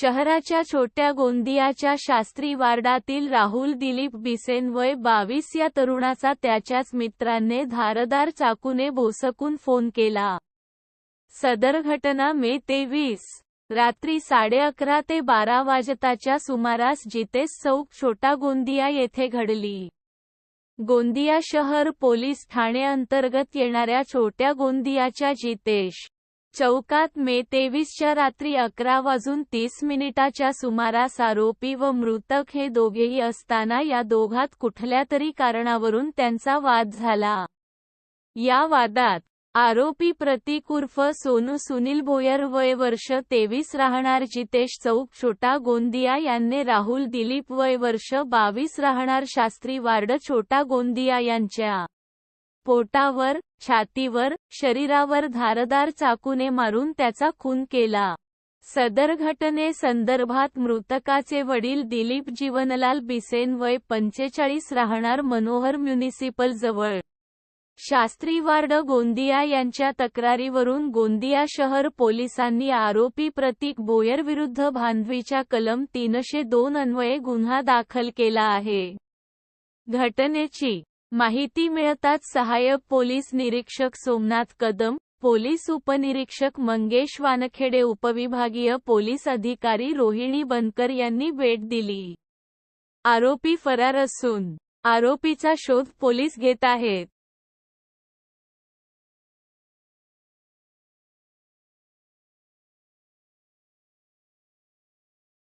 शहराच्या छोट्या गोंदियाच्या शास्त्री वार्डातील राहुल दिलीप बिसेन वय बावीस या तरुणाचा त्याच्याच मित्राने धारदार चाकूने भोसकून फोन केला. सदर घटना मे तेवीस. रात्री साडे अकरा ते बारा वाजताच्या सुमारास जितेश चौक छोटा गोंदिया येथे घडली. गोंदिया शहर पोलीस ठाणे अंतर्गत येणाऱ्या छोट्या गोंदियाच्या जितेश चौकात मे तेवीसच्या रात्री अकरा वाजून तीस मिनिटाच्या सुमारास आरोपी व मृतक हे दोघेही असताना या दोघात कुठल्या तरी कारणावरून त्यांचा वाद झाला. या वादात आरोपी प्रतीक उर्फ सोनू सुनील भोयर वय वर्ष तेवीस राहणार जितेश चौक छोटा गोंदिया यांनी राहुल दिलीप वय वर्ष बावीस राहणार शास्त्री वार्ड छोटा गोंदिया यांच्या पोटावर छातीवर शरीरावर धारदार चाकूने मारून त्याचा खून केला. सदर घटने संदर्भात मृतकाचे वडील दिलीप जीवनलाल बिसेन वय पंचेचाळीस राहणार मनोहर म्युनिसिपल जवळ. शास्त्री वार्ड गोंदिया यांच्या तक्रारीवरून गोंदिया शहर पोलिसांनी आरोपी प्रतीक बोयर विरुद्ध भांडवीच्या कलम तीनशे दोन अन्वये गुन्हा दाखल केला आहे. घटनेची माहिती मिळताच सहाय्यक पोलीस निरीक्षक सोमनाथ कदम पोलीस उपनिरीक्षक मंगेश वानखेडे उपविभागीय पोलीस अधिकारी रोहिणी बनकर यांनी भेट दिली. आरोपी फरार असून आरोपीचा शोध पोलीस घेत आहेत.